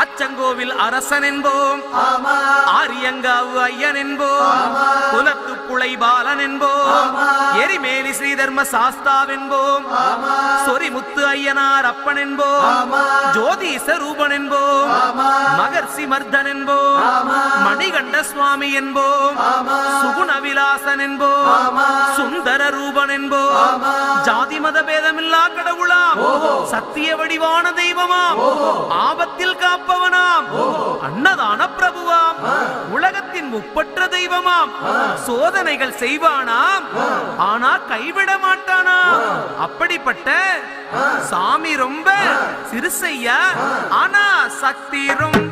அச்சங்கோவில் அரசன் என்போம் ஆரியங்காவு ஐயன் என்போம் குலத்து புளை பாலன் என்போம் எரிமேலி ஸ்ரீதர்ம சாஸ்தாவென்போம். சொரிமுத்து ஐயனார் அப்பன் என்போம் ஜோதி ரூபன் என்போம் மகர்ஷி மர்தன் என்போம் மணிகண்ட சுவாமி என்போம். சுகுண விலாசன் என்போம் சுந்தர ரூபன் என்போம் ஜாதி மத பேதமில்லா கடவுளாம் சத்திய வடிவான தெய்வமாம். ஆபத்தில் காப்பவனாம். அன்னதான பிரபுவாம். உலகத்தின் முப்பற்ற தெய்வமாம். சோதனைகள் செய்வானாம். ஆனா கைவிட மாட்டானாம். அப்படிப்பட்ட சாமி ரொம்ப சிறுசையா ஆனா சக்தி ரொம்ப